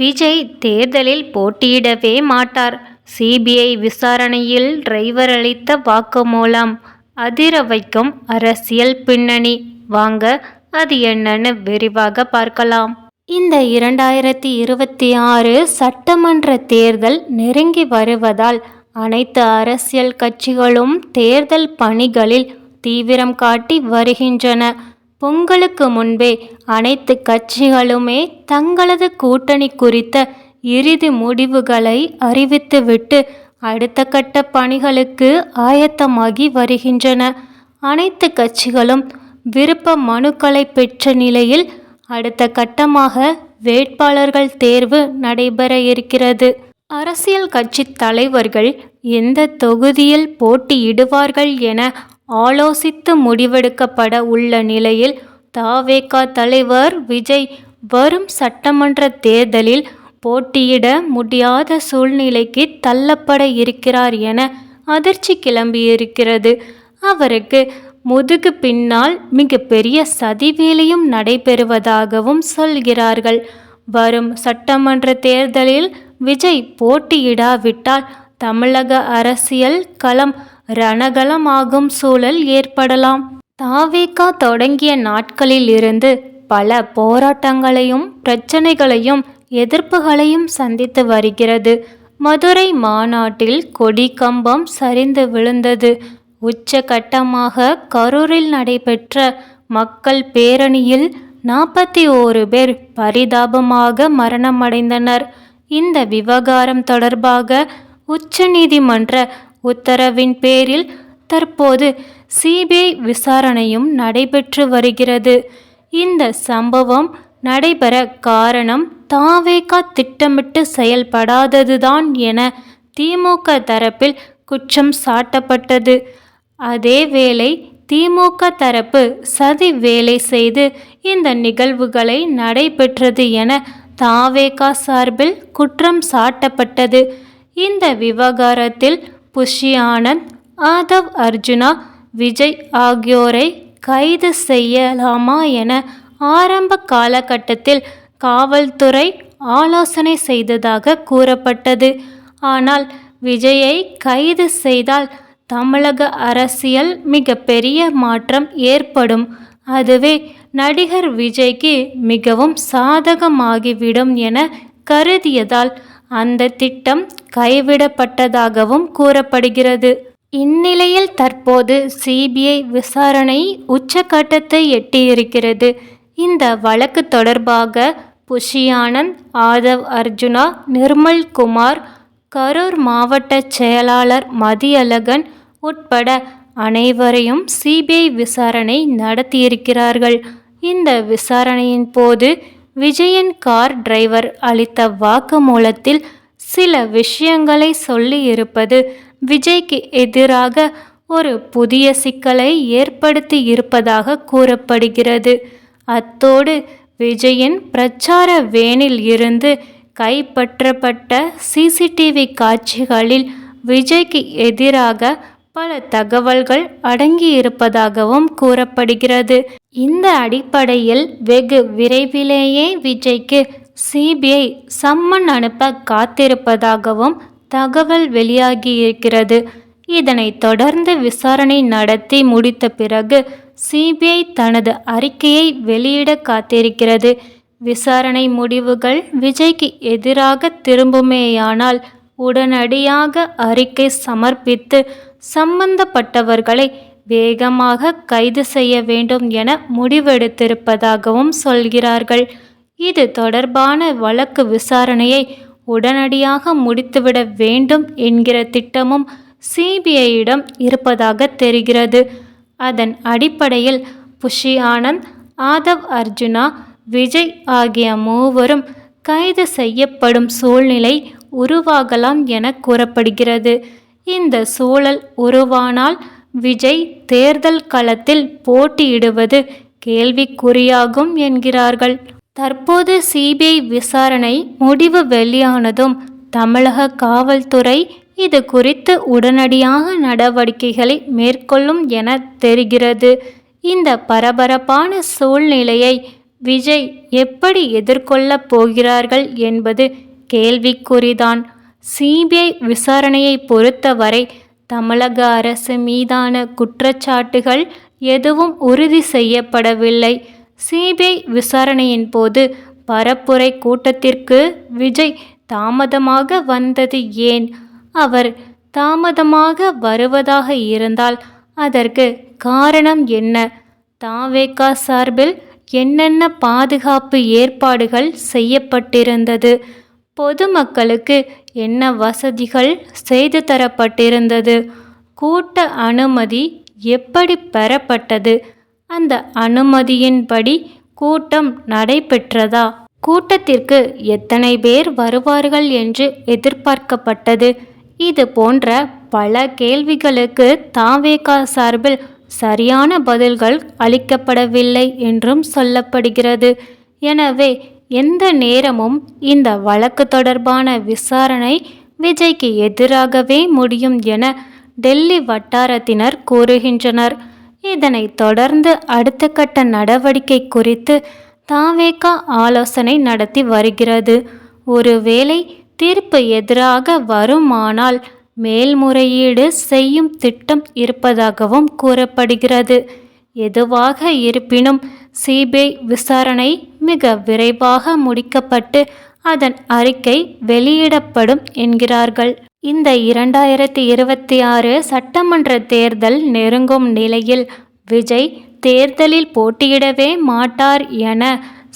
விஜய் தேர்தலில் போட்டியிடவே மாட்டார். சிபிஐ விசாரணையில் டிரைவர் அளித்த வாக்குமூலம் அதிர வைக்கும் அரசியல் பின்னணி. வாங்க அது என்னன்னு விரிவாக பார்க்கலாம். இந்த இரண்டாயிரத்தி இருபத்தி ஆறு சட்டமன்ற தேர்தல் நெருங்கி வருவதால் அனைத்து அரசியல் கட்சிகளும் தேர்தல் பணிகளில் தீவிரம் காட்டி வருகின்றன. பொங்கலுக்கு முன்பே அனைத்து கட்சிகளுமே தங்களது கூட்டணி குறித்த இறுதி முடிவுகளை அறிவித்துவிட்டு அடுத்த கட்ட பணிகளுக்கு ஆயத்தமாகி வருகின்றன. அனைத்து கட்சிகளும் விருப்ப மனுக்களை பெற்ற நிலையில் அடுத்த கட்டமாக வேட்பாளர்கள் தேர்வு நடைபெற இருக்கிறது. அரசியல் கட்சி தலைவர்கள் எந்த தொகுதியில் போட்டியிடுவார்கள் என ஆலோசித்து முடிவெடுக்கப்பட உள்ள நிலையில் தாவேகா தலைவர் விஜய் வரும் சட்டமன்ற தேர்தலில் போட்டியிட முடியாத சூழ்நிலைக்கு தள்ளப்பட இருக்கிறார் என அதிர்ச்சி கிளம்பியிருக்கிறது. அவருக்கு முதுகு பின்னால் மிகப்பெரிய பெரிய சதிவேலையும் நடைபெறுவதாகவும் சொல்கிறார்கள். வரும் சட்டமன்ற தேர்தலில் விஜய் போட்டியிடாவிட்டால் தமிழக அரசியல் களம் ரணகலமாகும் சூழல் ஏற்படலாம். தாவேகா தொடங்கிய நாட்களில் இருந்து பல போராட்டங்களையும் பிரச்சனைகளையும் எதிர்ப்புகளையும் சந்தித்து வருகிறது. மதுரை மாநாட்டில் கொடி கம்பம் சரிந்து விழுந்தது. உச்சகட்டமாக கரூரில் நடைபெற்ற மக்கள் பேரணியில் நாற்பத்தி ஓரு பேர் பரிதாபமாக மரணமடைந்தனர். இந்த விவகாரம் தொடர்பாக உச்சநீதிமன்ற உத்தரவின் பேரில் தற்போது சிபிஐ விசாரணையும் நடைபெற்று வருகிறது. இந்த சம்பவம் நடைபெற காரணம் தாவேகா திட்டமிட்டு செயல்படாததுதான் என திமுக தரப்பில் குற்றம் சாட்டப்பட்டது. அதேவேளை திமுக தரப்பு சதி வேலை செய்து இந்த நிகழ்வுகளை நடைபெற்றது என தாவேகா சார்பில் குற்றம் சாட்டப்பட்டது. இந்த விவகாரத்தில் புஷி ஆனந்த் ஆதவ் அர்ஜுனா விஜய் ஆகியோரை கைது செய்யலாமா என ஆரம்ப காலகட்டத்தில் காவல்துறை ஆலோசனை செய்ததாக கூறப்பட்டது. ஆனால் விஜயை கைது செய்தால் தமிழக அரசியல் மிகப்பெரிய மாற்றம் ஏற்படும். அதுவே நடிகர் விஜய்க்கு மிகவும் சாதகமாகிவிடும் என கருதியதால் அந்த திட்டம் கைவிடப்பட்டதாகவும் கூறப்படுகிறது. இந்நிலையில் தற்போது சிபிஐ விசாரணை உச்சக்கட்டத்தை எட்டியிருக்கிறது. இந்த வழக்கு தொடர்பாக புஷியானந்த் ஆதவ் அர்ஜுனா நிர்மல் குமார் கரூர் மாவட்ட செயலாளர் மதியழகன் உட்பட அனைவரையும் சிபிஐ விசாரணை நடத்தியிருக்கிறார்கள். இந்த விசாரணையின் போது விஜயன் கார் டிரைவர் அளித்த வாக்குமூலத்தில் சில விஷயங்களை சொல்லியிருப்பது விஜய்க்கு எதிராக ஒரு புதிய சிக்கலை ஏற்படுத்தி இருப்பதாக கூறப்படுகிறது. அத்தோடு விஜயின் பிரச்சார வேனில் இருந்து கைப்பற்றப்பட்ட சிசிடிவி காட்சிகளில் விஜய்க்கு எதிராக பல தகவல்கள் அடங்கியிருப்பதாகவும் கூறப்படுகிறது. இந்த அடிப்படையில் வெகு விரைவிலேயே விஜய்க்கு சிபிஐ சம்மன் அனுப்ப காத்திருப்பதாகவும் தகவல் வெளியாகியிருக்கிறது. இதனை தொடர்ந்து விசாரணை நடத்தி முடித்த பிறகு சிபிஐ தனது அறிக்கையை வெளியிட காத்திருக்கிறது. விசாரணை முடிவுகள் விஜய்க்கு எதிராக திரும்புமேயானால் உடனடியாக அறிக்கை சமர்ப்பித்து சம்பந்தப்பட்டவர்களை வேகமாக கைது செய்ய வேண்டும் என முடிவெடுத்திருப்பதாகவும் சொல்கிறார்கள். இது தொடர்பான வழக்கு விசாரணையை உடனடியாக முடித்துவிட வேண்டும் என்கிற திட்டமும் சிபிஐயிடம் இருப்பதாக தெரிகிறது. அதன் அடிப்படையில் புஷி ஆனந்த் ஆதவ் அர்ஜுனா விஜய் ஆகிய மூவரும் கைது செய்யப்படும் சூழ்நிலை உருவாகலாம் என கூறப்படுகிறது. இந்த சூழல் உருவானால் விஜய் தேர்தல் களத்தில் போட்டியிடுவது கேள்விக்குறியாகும் என்கிறார்கள். தற்போது சிபிஐ விசாரணை முடிவு வெளியானதும் தமிழக காவல்துறை இது குறித்து உடனடியாக நடவடிக்கைகளை மேற்கொள்ளும் என தெரிகிறது. இந்த பரபரப்பான சூழ்நிலையை விஜய் எப்படி எதிர்கொள்ளப் போகிறார்கள் என்பது கேள்விக்குறிதான். சிபிஐ விசாரணையை பொறுத்தவரை தமிழக அரசு மீதான குற்றச்சாட்டுகள் எதுவும் உறுதி செய்யப்படவில்லை. சிபிஐ விசாரணையின் போது பரப்புரை கூட்டத்திற்கு விஜய் தாமதமாக வந்தது ஏன்? அவர் தாமதமாக வருவதாக இருந்தால் அதற்கு காரணம் என்ன? தாவேகா சார்பில் என்னென்ன பாதுகாப்பு ஏற்பாடுகள் செய்யப்பட்டிருந்தது? பொதுமக்களுக்கு என்ன வசதிகள் செய்து தரப்பட்டிருந்தது? கூட்ட அனுமதி எப்படி பெறப்பட்டது? அந்த அனுமதியின்படி கூட்டம் நடைபெற்றதா? கூட்டத்திற்கு எத்தனை பேர் வருவார்கள் என்று எதிர்பார்க்கப்பட்டது? இது போன்ற பல கேள்விகளுக்கு தாவேகா சார்பில் சரியான பதில்கள் அளிக்கப்படவில்லை என்றும் சொல்லப்படுகிறது. எனவே எந்த நேரமும் இந்த வழக்கு தொடர்பான விசாரணை விஜய்க்கு எதிராகவே முடியும் என டெல்லி வட்டாரத்தினர் கூறுகின்றனர். இதனைத் தொடர்ந்து அடுத்த கட்ட நடவடிக்கை குறித்து தாவேகா ஆலோசனை நடத்தி வருகிறது. ஒருவேளை தீர்ப்பு எதிராக வருமானால் மேல்முறையீடு செய்யும் திட்டம் இருப்பதாகவும் கூறப்படுகிறது. எதுவாக இருப்பினும் சிபிஐ விசாரணை மிக விரைவாக முடிக்கப்பட்டு அதன் அறிக்கை வெளியிடப்படும் என்கிறார்கள். இந்த இரண்டாயிரத்தி இருபத்தி ஆறு சட்டமன்ற தேர்தல் நெருங்கும் நிலையில் விஜய் தேர்தலில் போட்டியிடவே மாட்டார் என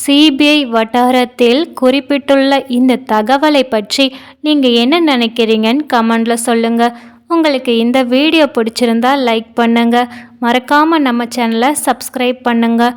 சிபிஐ வட்டாரத்தில் குறிப்பிட்டுள்ள இந்த தகவலை பற்றி நீங்கள் என்ன நினைக்கிறீங்கன்னு கமெண்டில் சொல்லுங்கள் உங்களுக்கு இந்த வீடியோ பிடிச்சிருந்தா லைக் பண்ணுங்கள் மறக்காமல் நம்ம சேனலை சப்ஸ்கிரைப் பண்ணுங்கள்